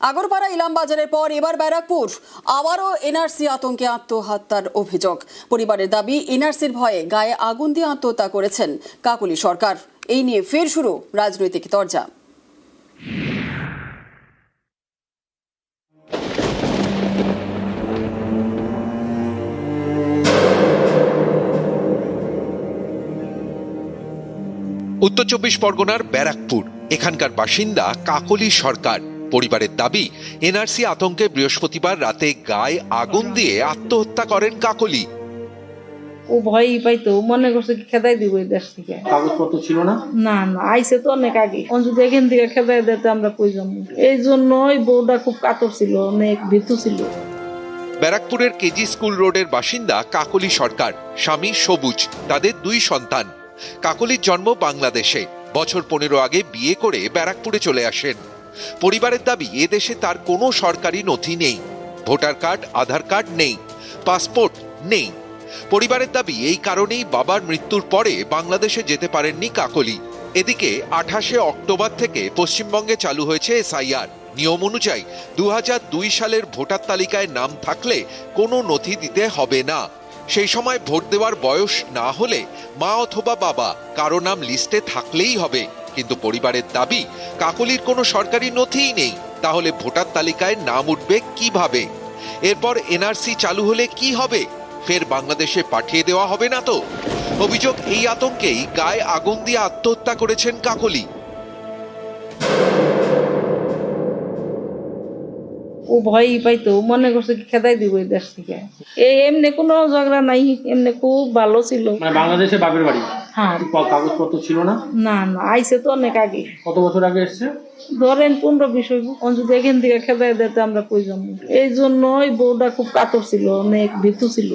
আগরপাড়া ইলামবাজারের পর এবার ব্যারাকপুর। আবারও এনআরসি আতঙ্কে আত্মহত্যার অভিযোগ। পরিবারের দাবি, এনআরসির ভয়ে গায়ে আগুন দিয়ে আত্মহত্যা করেছেন কাকুলি সরকার। এই নিয়ে ফের শুরু রাজনৈতিক তরজা। উত্তর চব্বিশ পরগনার ব্যারাকপুর। এখানকার বাসিন্দা কাকলি সরকার। পরিবারের দাবি এনআরসি আতঙ্কে বৃহস্পতিবার রাতে গায়ে আগুন দিয়ে আত্মহত্যা করেন কাকলি। ও ভয়ই পাইতো মনে করছে কি খেদাই দিব এই দেশ থেকে। কাগজপত্র ছিল না? না না আইসে তো অনেক আগে। অন যদি এখান থেকে খেদাই দিতে আমরা কই যাব? এই জন্যই বউটা খুব কাতর ছিল অনেক ভীতু ছিল। ব্যারাকপুরের কেজি স্কুল রোডের বাসিন্দা কাকলি সরকার স্বামী সবুজ তাদের দুই সন্তান। কাকলির জন্ম বাংলাদেশে। বছর পনেরো আগে বিয়ে করে ব্যারাকপুরে চলে আসেন। পরিবারের দাবি এদেশে তার কোনো সরকারি নথি নেই। ভোটার কার্ড, আধার কার্ড নেই। পাসপোর্ট নেই। পরিবারের দাবি, এই কারণেই বাবার মৃত্যুর পরে বাংলাদেশে যেতে পারেননি কাকলি। এদিকে আঠাশে অক্টোবর থেকে পশ্চিমবঙ্গে চালু হয়েছে এসআইআর। নিয়ম অনুযায়ী দু দুই সালের ভোটার তালিকায় নাম থাকলে কোনো নথি দিতে হবে না। সেই সময় ভোট দেওয়ার বয়স না হলে মা অথবা বাবা কারও নাম লিস্টে থাকলেই হবে। কিন্তু পরিবারের দাবি কাকলির কোনো সরকারি নথিই নেই। তাহলে ভোটার তালিকায় নাম উঠবে কীভাবে? এরপর এনআরসি চালু হলে কি হবে? ফের বাংলাদেশে পাঠিয়ে দেওয়া হবে না তো? অভিযোগ এই আতঙ্কেই গায়ে আগুন দিয়ে আত্মহত্যা করেছেন কাকলি। ও ভয়ই পাইতো মনে করছে কি খেদাই দিব এই দেশ থেকে। এই এমনি কোনো ঝগড়া নাই এমনি খুব ভালো ছিল। মানে বাংলাদেশে বাপের বাড়ি? হ্যাঁ। কাগজপত্র ছিল না? না না আইসে তো অনেক আগে। কত বছর আগে এসছে? ধরেন পনেরো বিশ হইব। যদি এখান থেকে খেদাই দিতে আমরা কই যাব? এই জন্যই বউটা খুব কাতর ছিল অনেক ভীতু ছিল।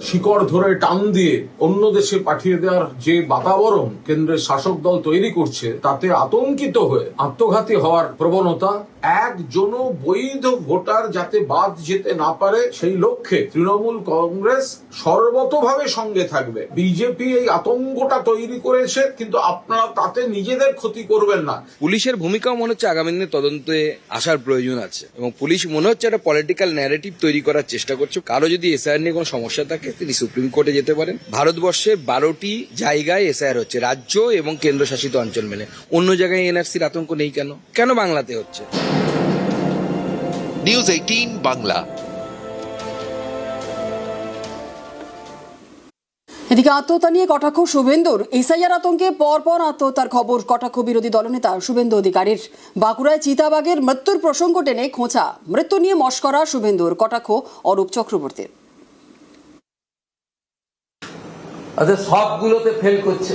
শিকড় ধরে টান দিয়ে অন্য দেশে পাঠিয়ে দেওয়ার যে বাতাবরণ কেন্দ্রের শাসক দল তৈরি করছে তাতে আতঙ্কিত হয়ে আত্মঘাতী হওয়ার প্রবণতা একজনও বৈধ ভোটার যাতে বাদ যেতে না পারে, সেই লক্ষ্যে তৃণমূল কংগ্রেস সর্বতভাবে সঙ্গে থাকবে। বিজেপি এই আতঙ্কটা তৈরি করেছে, কিন্তু আপনারা তাতে নিজেদের ক্ষতি করবেন না। পুলিশের ভূমিকাও মনে হচ্ছে আগামী দিনে তদন্তে আসার প্রয়োজন আছে এবং পুলিশ মনে হচ্ছে একটা পলিটিক্যাল ন্যারেটিভ তৈরি করার চেষ্টা করছে। কারও যদি এসআইআর নিয়ে কোনো সমস্যা থাকে, তিনি সুপ্রিম কোর্টে যেতে পারেন। ভারতবর্ষের বারোটি জায়গায় এসআইআর হচ্ছে, রাজ্য এবং কেন্দ্রশাসিত অঞ্চল মেনে। অন্য জায়গায় এনআরসির আতঙ্ক নেই কেন? কেন বাংলাতে হচ্ছে? নিউজ এইটিন বাংলা এদিকে আত্মহত্যা নিয়ে কটাক্ষ শুভেন্দুর। এসআইআর আতঙ্কে পরপর আত্মহত্যার খবর কটাক্ষ বিরোধী দলনেতা শুভেন্দু অধিকারীর। বাঁকুড়ায় চিতাবাগের মৃত্যুর প্রসঙ্গ টেনে খোঁচা। মৃত্যু নিয়ে মস্করা শুভেন্দুর কটাক্ষ অরূপ চক্রবর্তীর। আচ্ছা সবগুলোতে ফেল করছে।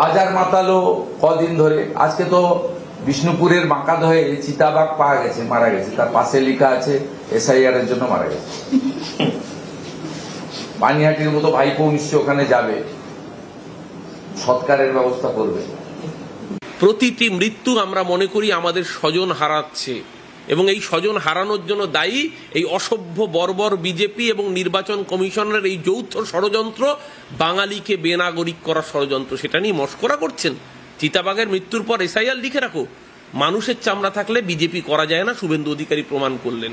বাজার মাতালো কদিন ধরে। আজকে তো বিষ্ণুপুরের বাঁকা হয়ে চিতাবাঘ পাওয়া গেছে, মারা গেছে। তার পাশে লেখা আছে, এসআইআর এর জন্য মারা গেছে। পানিহাটির মতো ভাইপো নিশ্চয় ওখানে যাবে। সৎকারের ব্যবস্থা করবে। প্রতিটি মৃত্যু আমরা মনে করি আমাদের স্বজন হারাচ্ছে। এবং এই স্বজন হারানোর জন্য দায়ী এই অসভ্য, বর্বর বিজেপি এবং নির্বাচন কমিশনের এই যৌথ ষড়যন্ত্র বাঙালিকে বেনাগরিক করার ষড়যন্ত্র, সেটা নিয়ে মস্করা করছেন। চিতাবাগের মৃত্যুর পর এসআইআর লিখে রাখো। মানুষের চামড়া থাকলে বিজেপি করা যায় না, শুভেন্দু অধিকারী প্রমাণ করলেন।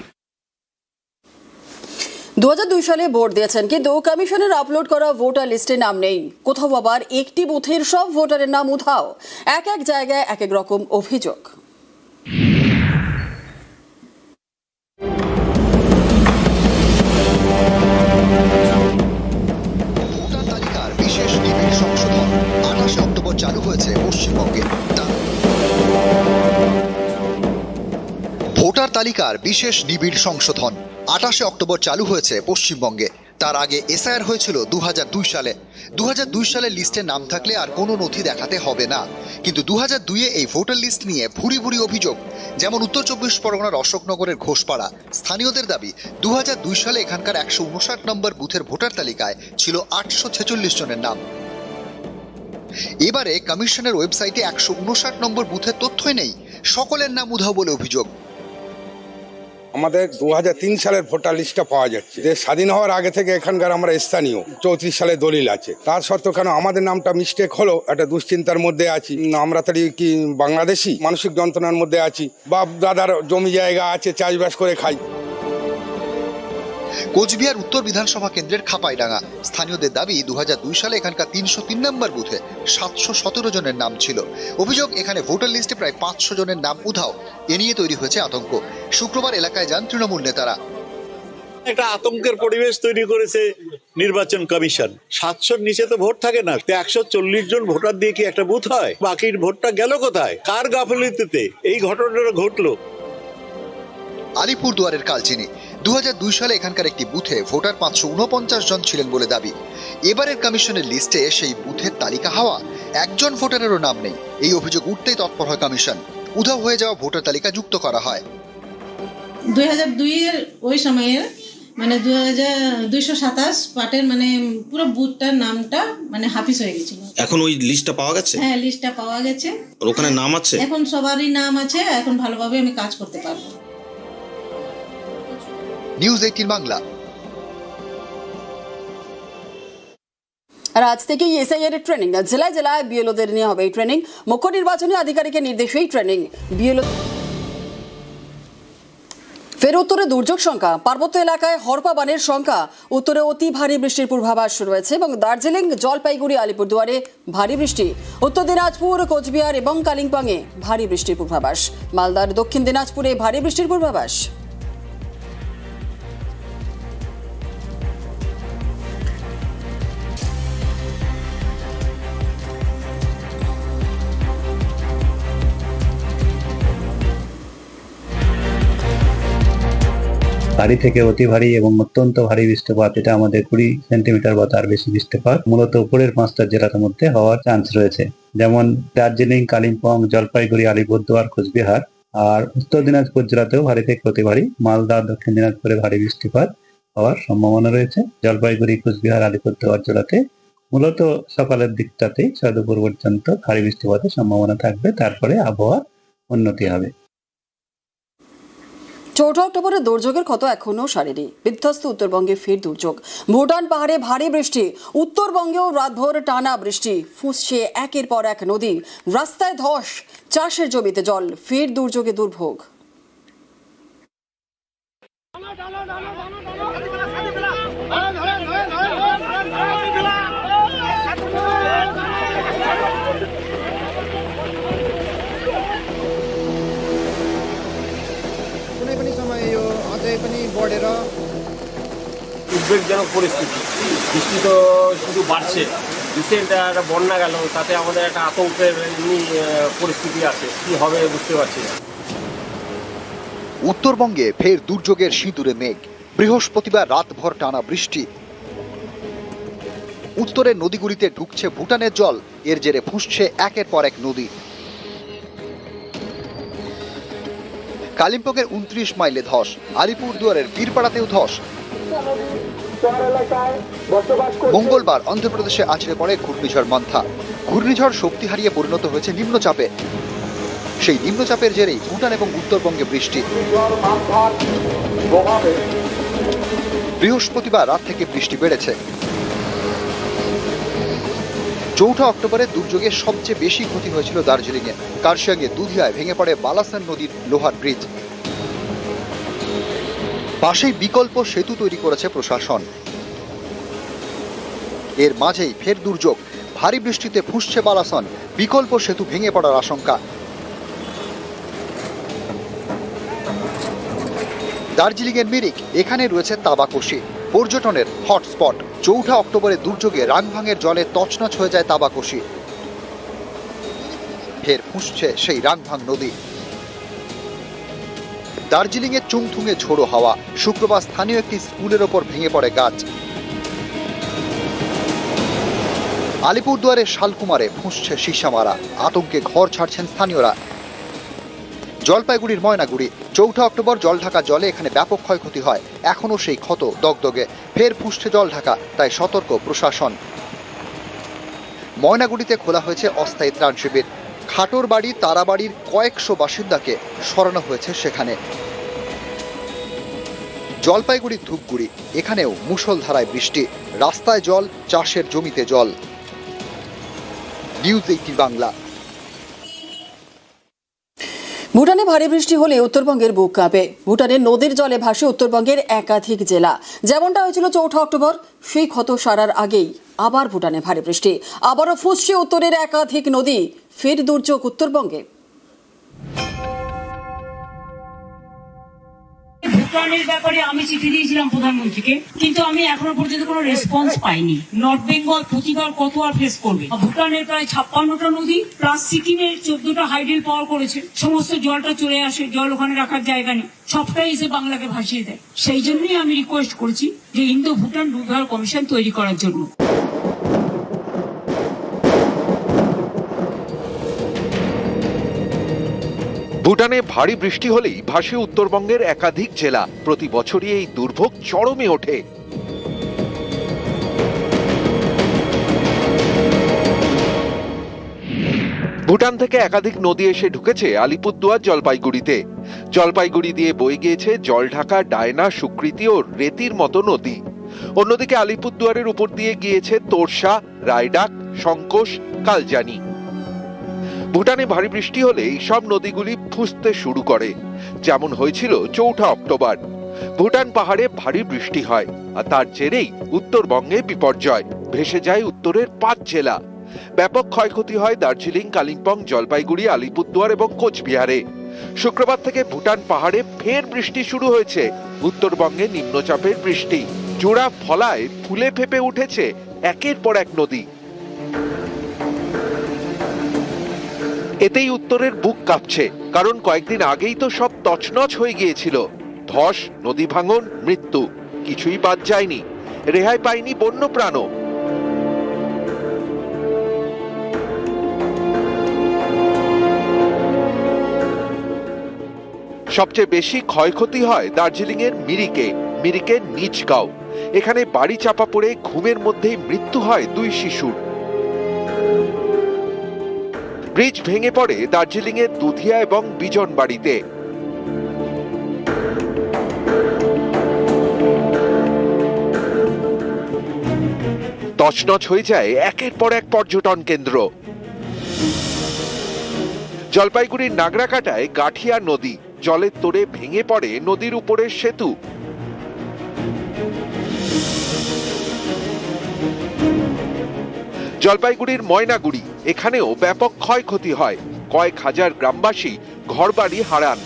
দু সালে ভোট দিয়েছেন, কিন্তু কমিশনের আপলোড করা ভোটার লিস্টে নাম নেই। কোথাও আবার একটি বুথের সব ভোটারের নাম উধাও। এক এক জায়গায় এক এক রকম অভিযোগ। তালিকার বিশেষ নিবিড় সংশোধন। আঠাশে অক্টোবর চালু হয়েছে পশ্চিমবঙ্গে। তার আগে এসআইআর হয়েছিল দু হাজার দুই সালে। দু সালের লিস্টে নাম থাকলে আর কোনো নথি দেখাতে হবে না। কিন্তু দু হাজার দুইয়ে এই ভোটার লিস্ট নিয়ে ভুরি ভুরি অভিযোগ, যেমন উত্তর চব্বিশ পরগনার অশোকনগরের ঘোষপাড়া। স্থানীয়দের দাবি দু হাজার দুই সালে এখানকার একশো উনষাট নম্বর বুথের ভোটার তালিকায় ছিল আটশো ছেচল্লিশ জনের নাম। এবারে কমিশনের ওয়েবসাইটে একশো উনষাট নম্বর বুথের তথ্যই নেই। সকলের নাম উধাও বলে অভিযোগ। আমাদের দু হাজার তিন সালের ভোটার লিস্টটা পাওয়া যাচ্ছে। যে স্বাধীন হওয়ার আগে থেকে এখানকার আমরা স্থানীয়, চৌত্রিশ সালে দলিল আছে। তার সত্ত্বেও কেন আমাদের নামটা মিস্টেক হলো? একটা দুশ্চিন্তার মধ্যে আছি। আমরা তাহলে কি বাংলাদেশি? মানসিক যন্ত্রণার মধ্যে আছি। বা দাদার জমি জায়গা আছে, চাষবাস করে খাই। কোচবিহার উত্তর বিধানসভা কেন্দ্রের খাপাইডাঙ্গা। স্থানীয়দের দাবি দু সালে এখানকার তিনশো তিন নম্বর বুথে সাতশো সতেরো জনের নাম ছিল। অভিযোগ এখানে ভোটার লিস্টে প্রায় পাঁচশো জনের নাম উধাও। এ নিয়ে তৈরি হয়েছে আতঙ্ক। শুক্রবার এলাকায় যান তৃণমূল নেতারা। একটা আতঙ্কের পরিবেশ তৈরি করেছে নির্বাচন কমিশন। সাতশোর নিচে তো ভোট থাকে না। একশো চল্লিশ জন ভোটার দিয়ে কি একটা বুথ হয়? বাকির ভোটটা গেল কোথায়? কার গাফলিতে এই ঘটনাটা ঘটলো। আলিপুর দুয়ারের কালচিনি। দু সালে এখানকার একটি বুথে ভোটার পাঁচশো উনপঞ্চাশ জন ছিলেন বলে দাবি। এবারের কমিশনের লিস্টে সেই বুথের তালিকা হওয়া একজন ভোটারেরও নাম নেই। এই অভিযোগ উঠতেই তৎপর হয় কমিশন। উধাও হয়ে যাওয়া ভোটার তালিকা যুক্ত করা হয়। দুই হাজার দুইয়ের ওই সময়ের মানে দু হাজার দুইশো সাতাশ পার্টের মানে পুরো বুথটার নামটা মানে হাফিস হয়ে গেছিল। এখন ওই লিস্টটা পাওয়া গেছে? হ্যাঁ লিস্টটা পাওয়া গেছে। ওখানে নাম আছে? এখন সবারই নাম আছে এখন ভালোভাবে আমি কাজ করতে পারব। নিউজ এইটিন বাংলা আর আজ থেকেই এসআইআর এর ট্রেনিং জেলায় জেলায় বিএলওদের নিয়ে হবে এই ট্রেনিং মুখ্য নির্বাচনী আধিকারিকের নির্দেশে এই ট্রেনিং বিএলও ফের উত্তরে দুর্যোগ সংখ্যা। পার্বত্য এলাকায় হরপা বানের সংখ্যা। উত্তরে অতি ভারী বৃষ্টির পূর্বাভাস রয়েছে এবং দার্জিলিং, জলপাইগুড়ি, আলিপুরদুয়ারে ভারী বৃষ্টি। উত্তর দিনাজপুর, কোচবিহার এবং কালিম্পংয়ে ভারী বৃষ্টির পূর্বাভাস। মালদার দক্ষিণ দিনাজপুরে ভারী বৃষ্টির পূর্বাভাস। ভারী থেকে অতি ভারী এবং অত্যন্ত ভারী বৃষ্টিপাত, এটা আমাদের কুড়ি সেন্টিমিটার বা তার বেশি বৃষ্টিপাত, মূলত উপরের পাঁচটা জেলার মধ্যে হওয়ার চান্স রয়েছে। যেমন দার্জিলিং, কালিম্পং, জলপাইগুড়ি, আলিপুরদুয়ার, কোচবিহার আর উত্তর দিনাজপুর জেলাতেও ভারী থেকে অতি ভারী, মালদা, দক্ষিণ দিনাজপুরে ভারী বৃষ্টিপাত হওয়ার সম্ভাবনা রয়েছে। জলপাইগুড়ি, কোচবিহার, আলিপুরদুয়ার জেলাতে মূলত সকালের দিকটাতেই ছয় পর্যন্ত ভারী বৃষ্টিপাতের সম্ভাবনা থাকবে, তারপরে আবহাওয়া উন্নতি হবে। চৌঠা অক্টোবরে দুর্যোগের ক্ষত এখনও সারেনি বিধ্বস্ত উত্তরবঙ্গে ফের দুর্যোগ ভুটান পাহাড়ে ভারী বৃষ্টি উত্তরবঙ্গেও রাতভর টানা বৃষ্টি ফুসছে একের পর এক নদী রাস্তায় ধস চাষের জমিতে জল ফের দুর্যোগে দুর্ভোগ এটা উদ্বেগজনক পরিস্থিতি। বৃষ্টি তো শুধু বাড়ছে। রিসেন্ট একটা বন্যা গেল, তাতে আমাদের একটা আতঙ্কের এমনি পরিস্থিতি আছে। কি হবে বুঝতে পারছি না। উত্তরবঙ্গে ফের দুর্যোগের সিঁদুরে মেঘ। বৃহস্পতিবার রাতভর টানা বৃষ্টি। উত্তরের নদীগুলিতে ঢুকছে ভুটানের জল। এর জেরে ফুসছে একের পর এক নদী। কালিম্পংয়ের উনত্রিশ মাইলে ধস, আলিপুরদুয়ারের বীরপাড়াতেও ধস। মঙ্গলবার অন্ধ্রপ্রদেশে আছড়ে পড়ে ঘূর্ণিঝড় মান্থা। ঘূর্ণিঝড় শক্তি হারিয়ে পরিণত হয়েছে নিম্নচাপে। সেই নিম্নচাপের জেরেই ভুটান এবং উত্তরবঙ্গে বৃষ্টি। বৃহস্পতিবার রাত থেকে বৃষ্টি বেড়েছে। চৌঠা অক্টোবরে দুর্যোগে সবচেয়ে বেশি ক্ষতি হয়েছিল দার্জিলিংয়ে। কার্শিয়াংয়ে দুধিয়ায় ভেঙে পড়ে বালাসান নদীর লোহার ব্রিজ। পাশেই বিকল্প সেতু তৈরি করেছে প্রশাসন। এর মাঝেই ফের দুর্যোগ। ভারী বৃষ্টিতে ফুঁসছে বালাসন। বিকল্প সেতু ভেঙে পড়ার আশঙ্কা। দার্জিলিং এর মিরিক এখানে রয়েছে তাবাকশি। পর্যটনের হটস্পট। চৌঠা অক্টোবরে দুর্যোগে রাংভাঙের জলে তছনছ হয়ে যায় তাবাকশি। ফের ফুঁসছে সেই রাংভাং নদী। দার্জিলিং এর চুংথুঙে ঝোড়ো হাওয়া। শুক্রবার স্থানীয় একটি স্কুলের ওপর ভেঙে পড়ে গাছ। আলিপুরদুয়ারের শালকুমারে ফুঁসছে সীসামারা। আতঙ্কে ঘর ছাড়ছেন স্থানীয়রা। জলপাইগুড়ির ময়নাগুড়ি। চৌঠা অক্টোবর জল ঢাকা জলে এখানে ব্যাপক ক্ষয়ক্ষতি হয়। এখনও সেই ক্ষত দগদগে। ফের ফুসছে জল ঢাকা, তাই সতর্ক প্রশাসন। ময়নাগুড়িতে খোলা হয়েছে অস্থায়ী ত্রাণ শিবির। খাটোর বাড়ি তারাবাড়ির কয়েকশো বাসিন্দাকে সরানো হয়েছে সেখানে। জলপাইগুড়ির ধূপগুড়ি, এখানেও মুষলধারায় বৃষ্টি। রাস্তায় জল, চাষের জমিতে জল। News eighteen Bangla. ভুটানে ভারী বৃষ্টি হলে উত্তরবঙ্গের বুক কাঁপে। ভুটানে নদীর জলে ভাসে উত্তরবঙ্গের একাধিক জেলা। যেমনটা হয়েছিল চৌঠা অক্টোবর, সেই ক্ষত সারার আগেই আবার ভুটানে ভারী বৃষ্টি। আবারও ফুসছে উত্তরের একাধিক নদী। ফের দুর্যোগ উত্তরবঙ্গে। ভুটানের ব্যাপারে আমি চিঠি দিয়েছিলাম প্রধানমন্ত্রীকে, কিন্তু আমি এখনও পর্যন্ত কোনো রেসপন্স পাইনি। নর্থ বেঙ্গল প্রতিবার কত আর ফেস করবে ভুটানের প্রায় ছাপ্পান্নটা নদী প্লাস সিকিমের চোদ্দটা হাইডেল পাওয়ার করেছে। সমস্ত জলটা চলে আসে, জল ওখানে রাখার জায়গা নেই। সবটাই এসে বাংলাকে ভাসিয়ে দেয়। সেই জন্যই আমি রিকোয়েস্ট করেছি যে ইন্দো ভুটান রুভার কমিশন তৈরি করার জন্য। ভুটানে ভারী বৃষ্টি হলেই ভাসে উত্তরবঙ্গের একাধিক জেলা। প্রতি বছরই এই দুর্ভোগ চরমে ওঠে। ভুটান থেকে একাধিক নদী এসে ঢুকেছে আলিপুরদুয়ার জলপাইগুড়িতে। জলপাইগুড়ি দিয়ে বয়ে গিয়েছে জলঢাকা, ডায়না, সুকৃতি ও রেতির মতো নদী। অন্যদিকে আলিপুরদুয়ারের উপর দিয়ে গিয়েছে তোরসা, রায়ডাক সংকোষ কালজানি। ভুটানে ভারী বৃষ্টি হলে সব নদীগুলি ফুসতে শুরু করে, যেমন হয়েছিল চৌঠা অক্টোবর। ভুটান পাহাড়ে ভারী বৃষ্টি হয়, আর তার জেরেই উত্তরবঙ্গে বিপর্যয়, ভেসে যায় উত্তরের পাঁচ জেলা। ব্যাপক ক্ষয়ক্ষতি হয় দার্জিলিং, কালিম্পং, জলপাইগুড়ি, আলিপুরদুয়ার এবং কোচবিহারে। শুক্রবার থেকে ভুটান পাহাড়ে ফের বৃষ্টি শুরু হয়েছে, উত্তরবঙ্গে নিম্নচাপের বৃষ্টি। জোড়া ফলায় ফুলে ফেপে উঠেছে একের পর এক নদী। এতেই উত্তরের বুক কাঁপছে, কারণ কয়েকদিন আগেই তো সব তছনছ হয়ে গিয়েছিল। ধস, নদী ভাঙন, মৃত্যু, কিছুই বাদ যায়নি। রেহাই পায়নি বন্য প্রাণও। সবচেয়ে বেশি ক্ষয়ক্ষতি হয় দার্জিলিং এর মিরিকে, মিরিকের নিচগাঁও। এখানে বাড়ি চাপা পড়ে ঘুমের মধ্যেই মৃত্যু হয় দুই শিশুর। ব্রিজ ভেঙে পড়ে দার্জিলিং এর দুধিয়া এবং বিজনবাড়িতে তছনছ হয়ে যায় একের পর এক পর্যটন কেন্দ্র। জলপাইগুড়ির নাগরাকাটায় গাঠিয়া নদী, জলের তোড়ে ভেঙে পড়ে নদীর উপরের সেতু। জলপাইগুড়ির ময়নাগুড়ি। এখানেও ব্যাপক ক্ষয়ক্ষতি হয়। কয়েক হাজার গ্রামবাসী ঘরবাড়ি হারান।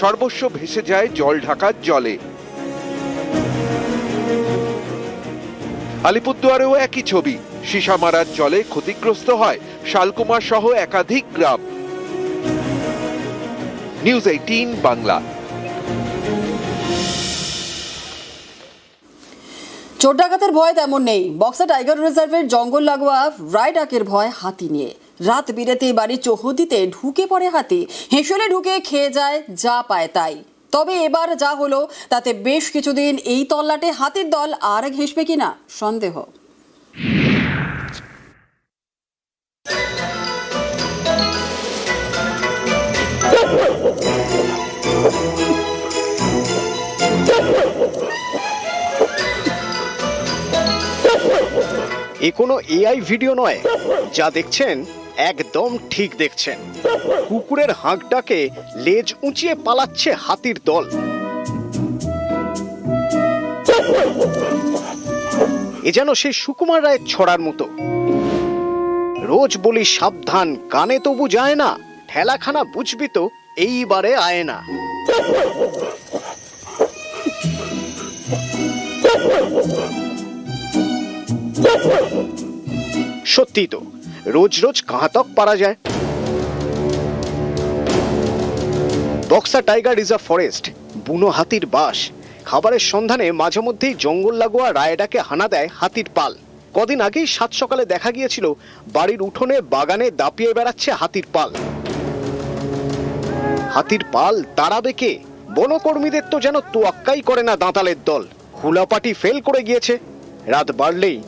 সর্বস্ব ভেসে যায় জল ঢাকার জলে। আলিপুরদুয়ারেও একই ছবি। সীসামারার জলে ক্ষতিগ্রস্ত হয় শালকুমার সহ একাধিক গ্রাম। News eighteen Bangla. চোর ডাকাতের ভয় তেমন নেই। বক্সা টাইগার রিজার্ভের জঙ্গল লাগোয়া রায়ডাকের ভয় হাতি নিয়ে। রাত বিরেতে বাড়ির চৌহদিতে ঢুকে পড়ে হাতি। হেঁসলে ঢুকে খেয়ে যায়, যা পায় তাই। তবে এবার যা হলো, তাতে বেশ কিছুদিন এই তল্লাটে হাতির দল আর ঘেঁষবে কিনা, সন্দেহ। এ কোনো এআই ভিডিও নয়, যা দেখছেন, একদম ঠিক দেখছেন। কুকুরের হাঁকটাকে লেজ উঁচিয়ে পালাচ্ছে হাতির দল। এ যেন সেই সুকুমার রায়ের ছড়ার মতো। রোজ বলি সাবধান, কানে তবু যায় না, ঠেলাখানা বুঝবি তো, এইবারে আয় না। সত্যি তো, রোজ রোজ ঘাতক পারা যায়। বক্সা টাইগার রিজার্ভ ফরেস্ট, বুনো হাতির বাস, খাবারের সন্ধানে মাঝে মধ্যেই জঙ্গল লাগোয়া রায়ডাকে হানা দেয় হাতির পাল। কদিন আগেই সাত সকালে দেখা গিয়েছিল, বাড়ির উঠোনে বাগানে দাপিয়ে বেড়াচ্ছে হাতির পাল। হাতির পাল তাড়াবে কে? বনকর্মীদের তো যেন তোয়াক্কাই করে না দাঁতালের দল। হুলাপাটি ফেল করে গিয়েছে। রাত বাড়লেই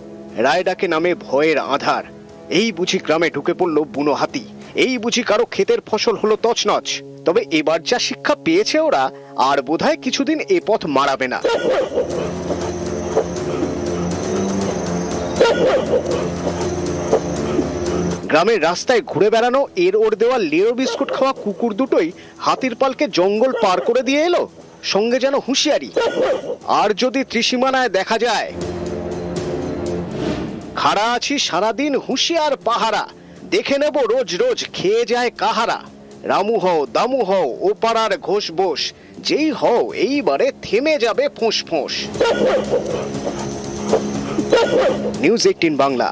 রায়ডাকে নামে ভয়ের আধার। এই বুঝি গ্রামে ঢুকে পড়ল বুনো হাতি। এই বুঝি কারও ক্ষেতের ফসল হলো তছনছ। তবে এবার যা শিক্ষা পেয়েছে ওরা, আর বোধহয় কিছুদিন এ পথ মারাবে না। গ্রামের রাস্তায় ঘুরে বেড়ানো, এর ওর দেওয়া লেরো বিস্কুট খাওয়া কুকুর দুটোই হাতির পালকে জঙ্গল পার করে দিয়ে এলো, সঙ্গে যেন হুঁশিয়ারি। আর যদি ত্রিসীমানায় দেখা যায় খাড়া আছি সারাদিন হুঁশিয়ার পাহারা। দেখে নেব রোজ রোজ খেয়ে যায় কাহারা। রামু হও, দামু হও ও পাড়ার ঘোষ বোস। যেই হও, এইবারে থেমে যাবে ফোঁস ফোঁস নিউজ এইটিন বাংলা।